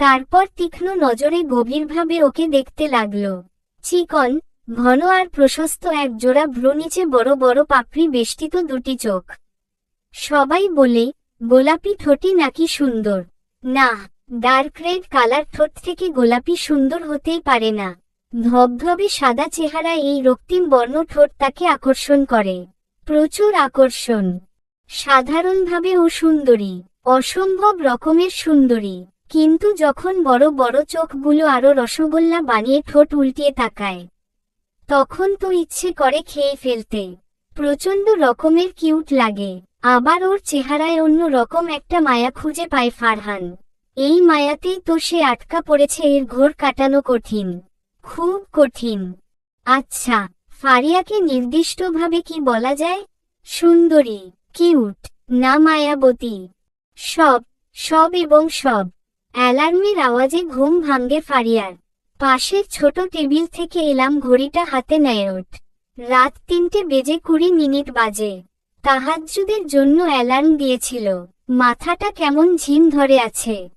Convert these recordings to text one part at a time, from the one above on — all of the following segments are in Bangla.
তারপর তীক্ষ্ণ নজরে গভীরভাবে ওকে দেখতে লাগল। চিকন, ঘন আর প্রশস্ত এক জোড়া ভ্রু নিচে বড় বড় পাপড়ি বেষ্টিত দুটি চোখ। সবাই বলে, গোলাপি ঠোঁটি নাকি সুন্দর। না, ডার্ক রেড কালার ঠোঁট থেকে গোলাপি সুন্দর হতেই পারে না। ধবধবে সাদা চেহারা এই রক্তিম বর্ণ ঠোঁট তাকে আকর্ষণ করে। প্রচুর আকর্ষণ। সাধারণভাবে ও সুন্দরী। অসম্ভব রকমের সুন্দরী। কিন্তু যখন বড় বড় চোখগুলো আরও রসগোল্লা বানিয়ে ঠোঁট উল্টিয়ে তাকায়, তখন তো ইচ্ছে করে খেয়ে ফেলতে। প্রচণ্ড রকমের কিউট লাগে। আবার ওর চেহারায় অন্য রকম একটা মায়া খুঁজে পায় ফারহান। এই মায়াতেই তো সে আটকা পড়েছে এর ঘোর কাটানো কঠিন। খুব কঠিন। আচ্ছা ফারিয়াকে নির্দিষ্টভাবে কি বলা যায়? সুন্দরী, কিউট না মায়াবতী সব সব এবং সব। অ্যালার্মের আওয়াজে ঘুম ভাঙ্গে ফারিয়ার। পাশের ছোট টেবিল থেকে এলাম ঘড়িটা হাতে নেয় ওঠ। রাত তিনটে বেজে কুড়ি মিনিট বাজে। তাহাজ্জুদের জন্য অ্যালার্ম দিয়েছিল। মাথাটা কেমন ঝিম ধরে আছে।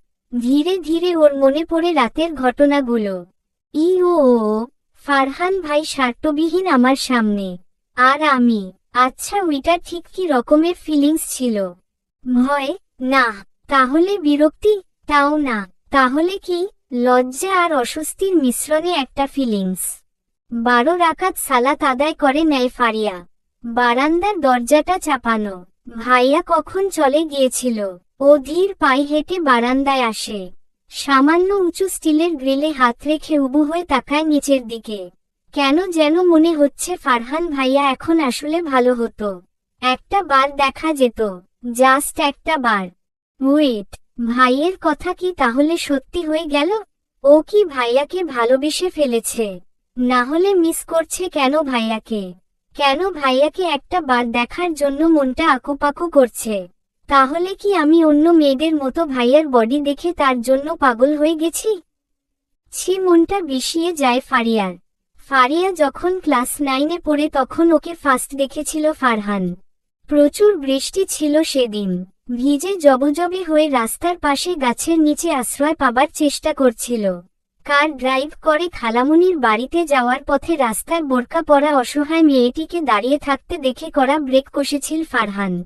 ধীরে ধীরে ওর মনে পড়ে রাতের ঘটনাগুলো। ই ও ফারহান ভাই স্বার্থবিহীন আমার সামনে। আর আমি। আচ্ছা ওইটা ঠিক কি রকমের ফিলিংস ছিল? ভয়? না। তাহলে বিরক্তি? তাও না, তাহলে কি? লজ্জা আর অস্বস্তির মিশ্রণে একটা ফিলিংস বারো রাকাত সালাত আদায় করে নেয় ফারিয়া। বারান্দার দরজাটা চাপানো। ভাইয়া কখন চলে গিয়েছিল? ও ধীর পায়ে হেঁটে বারান্দায় আসে। সামান্য উঁচু স্টিলের গ্রিলে হাত রেখে উবু হয়ে তাকায় নিচের দিকে। কেন যেন মনে হচ্ছে ফারহান ভাইয়া এখন আসলে ভালো হতো। একটা বার দেখা যেত। জাস্ট একটা বার। ওয়েট। ভাইয়ের কথা কি তাহলে সত্যি হয়ে গেল? ও কি ভাইয়াকে ভালোবেসে ফেলেছে? না হলে মিস করছে কেন ভাইয়াকে? কেন ভাইয়াকে একটা বার দেখার জন্য মনটা আকুপাকু করছে? তাহলে কি আমি অন্য মেয়েদের মতো ভাইয়ার বডি দেখে তার জন্য পাগল হয়ে গেছি? ছি, মনটা বিষিয়ে যায় ফারিয়ার। ফারিয়া যখন ক্লাস নাইনে পড়ে তখন ওকে ফার্স্ট দেখেছিল ফারহান। প্রচুর বৃষ্টি ছিল সেদিন। ভিজে জবজবে হয়ে রাস্তার পাশে গাছের নিচে আশ্রয় পাবার চেষ্টা করছিল। কার ড্রাইভ করে খালামুনির বাড়িতে যাওয়ার পথে রাস্তায় বোরকা পরা অসহায় মেয়েটিকে দাঁড়িয়ে থাকতে দেখে করা ব্রেক কষেছিল ফারহান।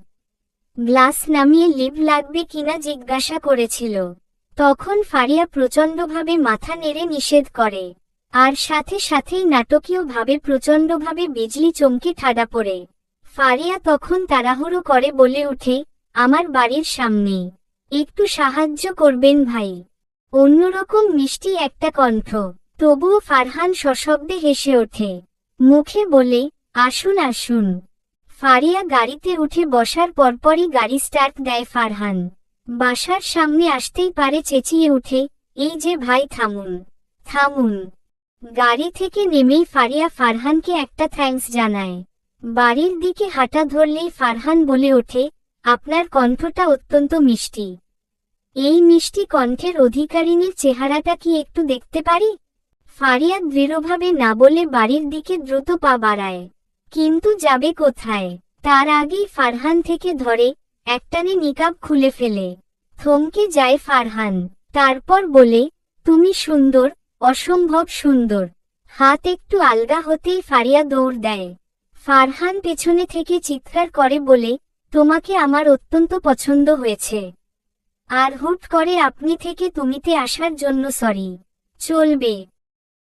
গ্লাস নামিয়ে লিভ লাগবে কিনা জিজ্ঞাসা করেছিল। তখন ফারিয়া প্রচণ্ডভাবে মাথা নেড়ে নিষেধ করে। আর সাথে সাথেই নাটকীয়ভাবে প্রচণ্ডভাবে বিজলি চমকে ঠাডা পড়ে। ফারিয়া তখন তাড়াহুড়ো করে বলে উঠে আমার বাড়ির সামনেই একটু সাহায্য করবেন ভাই। অন্যরকম মিষ্টি একটা কণ্ঠ। তবুও ফারহান সশব্দে হেসে ওঠে। মুখে বলে, আসুন আসুন। ফারিয়া গাড়িতে উঠে বসার পরপরই গাড়ি স্টার্ট দেয় ফারহান। বাসার সামনে আসতেই পারে চেঁচিয়ে উঠে, এই যে ভাই, থামুন থামুন। গাড়ি থেকে নেমেই ফারিয়া ফারহানকে একটা থ্যাঙ্কস জানায়। বাড়ির দিকে হাঁটা ধরলেই ফারহান বলে ওঠে আপনার কণ্ঠটা অত্যন্ত মিষ্টি। এই মিষ্টি কণ্ঠের অধিকারিণীর চেহারাটা কি একটু দেখতে পারি? ফারিয়া দৃঢ়ভাবে না বলে বাড়ির দিকে দ্রুত পা বাড়ায়। কিন্তু যাবে কোথায়? তার আগেই ফারহান থেকে ধরে একটানে নিকাব খুলে ফেলে। থমকে যায় ফারহান। তারপর বলে, তুমি সুন্দর, অসম্ভব সুন্দর। হাত একটু আলগা হতেই ফারিয়া দৌড় দেয়। ফারহান পেছনে থেকে চিৎকার করে বলে তোমাকে আমার অত্যন্ত পছন্দ হয়েছে। আর হুট করে আপনি থেকে তুমিতে আসার জন্য সরি। চলবে।